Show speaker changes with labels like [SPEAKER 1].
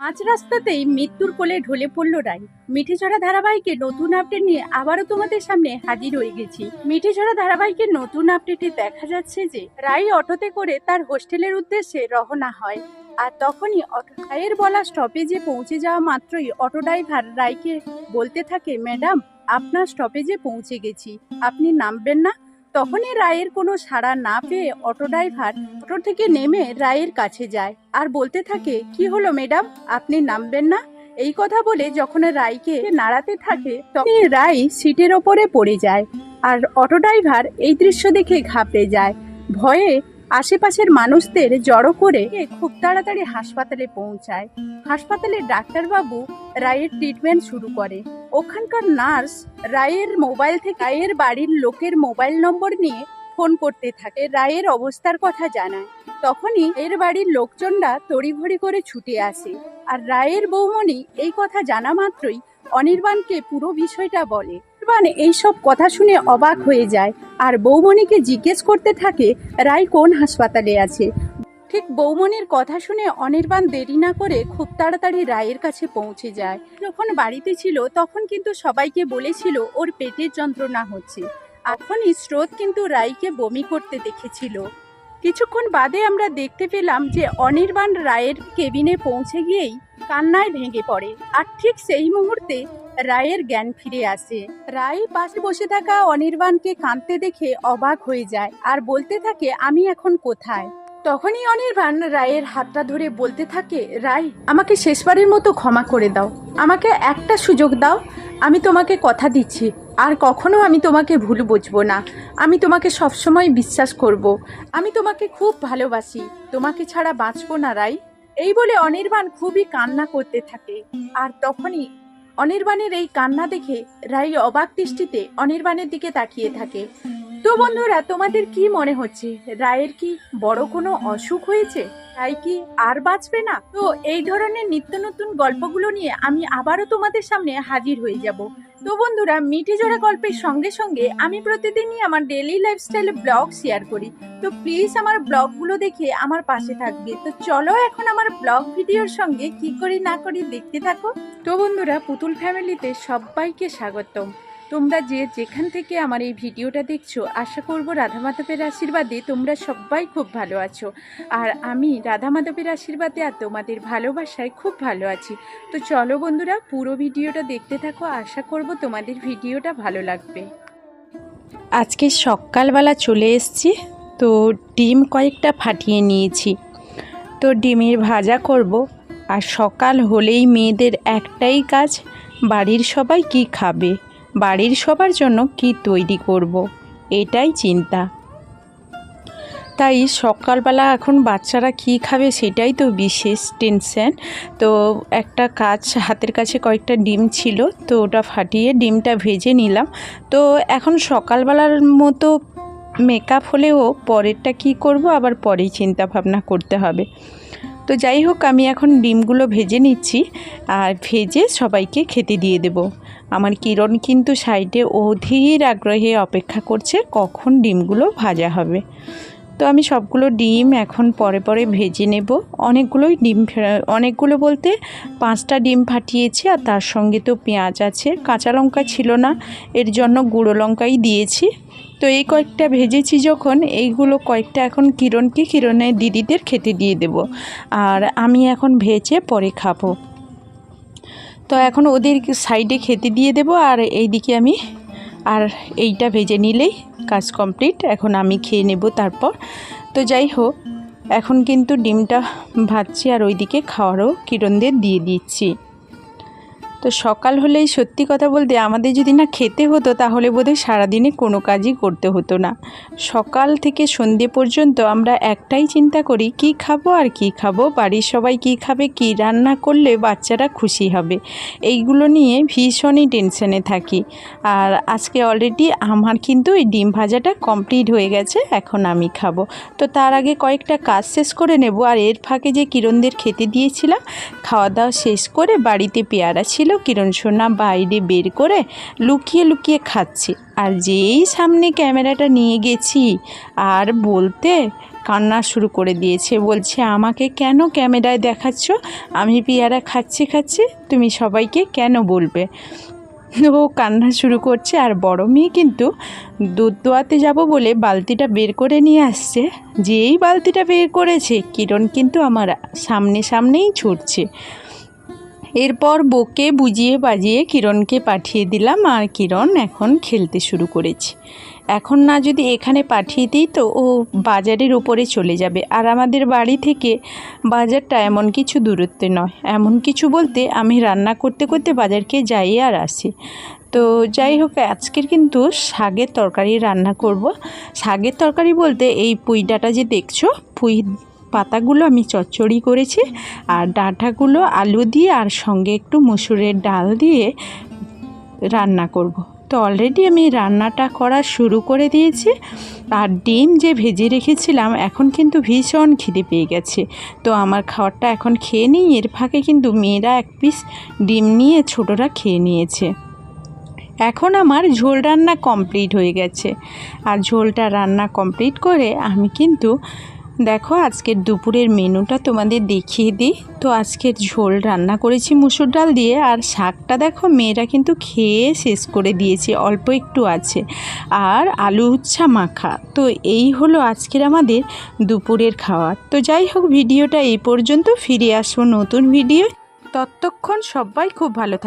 [SPEAKER 1] মাঝ রাস্তাতেই মৃত্যুর কোলে ঢলে পড়ল রাই। মিঠিঝরা ধারাবাহিকে নতুন আপডেট নিয়ে আবারও তোমাদের সামনে হাজির হয়ে গেছি। মিঠিঝরা ধারাবাহিকের নতুন আপডেটে দেখা যাচ্ছে যে, রাই অটোতে করে তার হোস্টেলের উদ্দেশ্যে রওনা হয়। আর তখনই অটো রায়ের বলা স্টপেজে পৌঁছে যাওয়া মাত্রই অটো ড্রাইভার রায়কে বলতে থাকে, ম্যাডাম, আপনার স্টপেজে পৌঁছে গেছি। আপনি নামবেন না? তখনই রায়ের কোনো সাড়া না পেয়ে অটো ড্রাইভার অটো থেকে নেমে রায়ের কাছে যায় আর বলতে থাকে, কি হলো ম্যাডাম? আপনি নামবেন না? এই কথা বলে যখন রায়কে নাড়াতে থাকে তখন রায় সিটের ওপরে পড়ে যায় আর অটো ড্রাইভার এই দৃশ্য দেখে ঘাবড়ে যায়। ভয়ে আশেপাশের মানুষদের জড়ো করে খুব তাড়াতাড়ি হাসপাতালে পৌঁছায়। হাসপাতালে ডাক্তারবাবু রায়ের ট্রিটমেন্ট শুরু করে। ওখানকার নার্স রায়ের মোবাইল থেকে রায়ের বাড়ির লোকের মোবাইল নম্বর নিয়ে ফোন করতে থাকে। রায়ের অবস্থার কথা জানায়। তখনই এর বাড়ির লোকজনরা তড়িঘড়ি করে ছুটে আসে। আর রায়ের বৌমণি এই কথা জানা মাত্রই অনির্বাণকে পুরো বিষয়টা বলে। অনির্বাণ এইসব কথা শুনে অবাক হয়ে যায়। আর বৌমণিকে জিজ্ঞেস করতে থাকে, রায় কোন হাসপাতালে আছে? ঠিক বৌমনির কথা শুনে অনির্বাণ দেরি না করে খুব তাড়াতাড়ি রায়ের কাছে পৌঁছে যায়। যখন বাড়িতে ছিল, তখন কিন্তু সবাইকে বলেছিল, ওর পেটের যন্ত্রণা হচ্ছে। এখনই স্রোত কিন্তু রায়কে বমি করতে দেখেছিল। কিছুক্ষণ বাদে আমরা দেখতে পেলাম যে, অনির্বাণ রায়ের কেবিনে পৌঁছে গিয়েই কান্নায় ভেঙে পড়ে। আর ঠিক সেই মুহূর্তে রায়ের জ্ঞান ফিরে আসে। রায় পাশে বসে থাকা অনির্বাণকে কাঁদতে দেখে অবাক হয়ে যায় আর বলতে থাকে, আমি এখন কোথায়? তখনই অনির্বাণ রায়ের হাতটা ধরে বলতে থাকে, রায়, আমাকে শেষবারের মতো ক্ষমা করে দাও। আমাকে একটা সুযোগ দাও। আমি তোমাকে কথা দিচ্ছি। আর কখনো আমি তোমাকে ভুল বুঝব না। আমি তোমাকে সবসময় বিশ্বাস করব। আমি তোমাকে খুব ভালোবাসি। তোমাকে ছাড়া বাঁচবো না রাই এই বলে অনির্বাণ খুবই কান্না করতে থাকে। আর তখনই অনির্বাণের এই কান্না দেখে রাই অবাক দৃষ্টিতে অনির্বাণের দিকে তাকিয়ে থাকে। তো বন্ধুরা, তোমাদের কি মনে হচ্ছে? রায়ের কি বড় কোনো অসুখ হয়েছে? তাই কি আর বাঁচবে না? তো এই ধরনের নিত্য নতুন গল্পগুলো নিয়ে আমি আবারও তোমাদের সামনে হাজির হয়ে যাব। তো বন্ধুরা মিঠে জোড়া গল্পের সঙ্গে সঙ্গে আমি প্রতিদিনই আমার ডেলি লাইফস্টাইলে ব্লগ শেয়ার করি। তো প্লিজ আমার ব্লগগুলো দেখে আমার পাশে থাকবে। তো চলো এখন আমার ব্লগ ভিডিওর সঙ্গে কি করি না করি দেখতে থাকো। তো বন্ধুরা, পুতুল ফ্যামিলিতে সবাইকে স্বাগতম। তোমরা যে যেখান থেকে আমার এই ভিডিওটা দেখছ, আশা করব রাধা মাধবের আশীর্বাদে তোমরা সবাই খুব ভালো আছো। আর আমি রাধা মাধবের আশীর্বাদে আর তোমাদের ভালোবাসায় খুব ভালো আছি। তো চলো বন্ধুরা, পুরো ভিডিওটা দেখতে থাকো, আশা করব তোমাদের ভিডিওটা ভালো লাগবে। আজকে সকালবেলা চলে এসছি, তো ডিম কয়েকটা ফাটিয়ে নিয়েছি। তো ডিমের ভাজা করব, আর সকাল হলেই মেয়েদের একটাই কাজ, বাড়ির সবাই কি খাবে। বাড়ির সবার জন্য কি তৈরি করব। এটাই চিন্তা। তাই সকালবেলা এখন বাচ্চারা কি খাবে সেটাই তো বিশেষ টেনশন। তো একটা কাজ, হাতের কাছে কয়েকটা ডিম ছিল, তো ওটা ফাটিয়ে ডিমটা ভেজে নিলাম। তো এখন সকালবেলার মতো মেকআপ হলেও পরেরটা কি করব, আবার পরেই চিন্তা ভাবনা করতে হবে। তো যাই হোক, আমি এখন ডিমগুলো ভেজে নিচ্ছি আর ভেজে সবাইকে খেতে দিয়ে দেব। আমার কিরণ কিন্তু সাইডে অধীর আগ্রহে অপেক্ষা করছে কখন ডিমগুলো ভাজা হবে। তো আমি সবগুলো ডিম এখন পরে পরে ভেজে নেব। অনেকগুলোই ডিম অনেকগুলো বলতে পাঁচটা ডিম ফাটিয়েছি আর তার সঙ্গে তো পেঁয়াজ আছে। কাঁচা লঙ্কা ছিল না, এর জন্য গুঁড়ো লঙ্কাই দিয়েছি। তো এই কয়েকটা ভেজেছি যখন, এইগুলো কয়েকটা এখন কিরণকে কিরণের দিদিদের খেতে দিয়ে দেব। আর আমি এখন ভেজে পরে খাব। তো এখন ওদের সাইডে খেতে দিয়ে দেব আর এইদিকে আমি আর এইটা ভেজে নিলেই কাজ কমপ্লিট। এখন আমি খেয়ে নেব তারপর। তো যাই হোক, এখন কিন্তু ডিমটা ভাজছি আর ওইদিকে খাওয়ারও কিরণদের দিয়ে দিচ্ছি। তো সকাল হলেই সত্যি কথা বলতে আমাদের যদি না খেতে হতো, তাহলে বোধহয় সারাদিনে কোনো কাজই করতে হতো না। সকাল থেকে সন্ধে পর্যন্ত আমরা একটাই চিন্তা করি, কি খাব আর কি খাব? বাড়ির সবাই কি খাবে, কি রান্না করলে বাচ্চারা খুশি হবে? এইগুলো নিয়ে ভীষণই টেনশনে থাকি। আর আজকে অলরেডি আমার কিন্তু এই ডিম ভাজাটা কমপ্লিট হয়ে গেছে, এখন আমি খাব। তো তার আগে কয়েকটা কাজ শেষ করে নেব। আর এর ফাঁকে যে কিরণদের খেতে দিয়েছিলাম, খাওয়া দাওয়া শেষ করে বাড়িতে পেয়ারা ছিল। কিরণ সোনা, বাইরে বের করে লুকিয়ে লুকিয়ে খাচ্ছে। আর যেই সামনে ক্যামেরাটা নিয়ে গেছি, আর বলতে কান্না শুরু করে দিয়েছে, বলছে, আমাকে কেন ক্যামেরায় দেখাচ্ছ? আমি পেয়ারা খাচ্ছি খাচ্ছি, তুমি সবাইকে কেন বলবে? ও কান্না শুরু করছে, আর বড় মেয়ে কিন্তু দুধ দোয়াতে যাব বলে বালতিটা বের করে নিয়ে আসছে। যেই বালতিটা বের করেছে, কিরণ কিন্তু আমার সামনে সামনেই ছুটছে। এরপর বকে বুঝিয়ে বাজিয়ে কিরণকে পাঠিয়ে দিলাম আর কিরণ এখন খেলতে শুরু করেছে। এখন না যদি এখানে পাঠিয়ে দিই তো ও বাজারের উপরে চলে যাবে। আর আমাদের বাড়ি থেকে বাজারটা এমন কিছু দূরত্বে নয়। এমন কিছু বলতে আমি রান্না করতে করতে বাজারকে যাই আর আসি। তো যাই হোক, আজকের কিন্তু শাকের তরকারি রান্না করব। শাকের তরকারি বলতে এই পুঁই ডাঁটা যে দেখছ, পুঁই পাতাগুলো আমি চচ্চড়ি করেছি আর ডাঁটাগুলো আলু দিয়ে আর সঙ্গে একটু মুসুরের ডাল দিয়ে রান্না করব। তো অলরেডি আমি রান্নাটা করা শুরু করে দিয়েছি আর ডিম যে ভেজে রেখেছিলাম, এখন কিন্তু ভীষণ খিদে পেয়ে গেছে। তো আমার খাবারটা এখন খেয়ে নিই, এর ফাঁকে কিন্তু মেয়েরা এক পিস ডিম নিয়ে ছোটরা খেয়ে নিয়েছে। এখন আমার ঝোল রান্না কমপ্লিট হয়ে গেছে। আর ঝোলটা রান্না কমপ্লিট করে আমি কিন্তু দেখো, আজকের দুপুরের মেনুটা তোমাদের দেখিয়ে দিই। তো আজকের ঝোল রান্না করেছি মুসুর ডাল দিয়ে, আর শাকটা দেখো মেয়েরা কিন্তু খেয়ে শেষ করে দিয়েছে, অল্প একটু আছে। আর আলু উচ্ছা মাখা। তো এই হলো আজকের আমাদের দুপুরের খাবার তো যাই হোক, ভিডিওটা এই পর্যন্ত। ফিরে আসব নতুন ভিডিও ততক্ষণ সবাই খুব ভালো থাকে